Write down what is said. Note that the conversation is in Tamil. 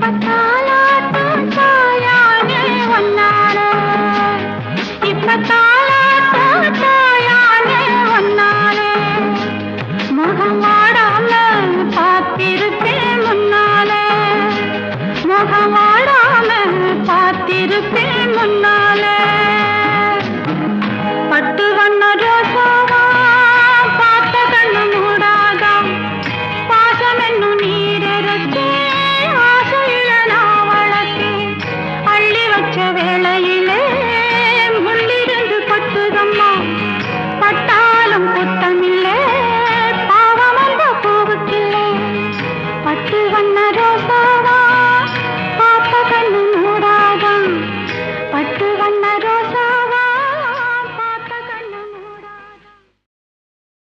பத்தாலா தாயானே ஒன்னான இப்பத்தான் பட்டு வண்ண ரோசாவா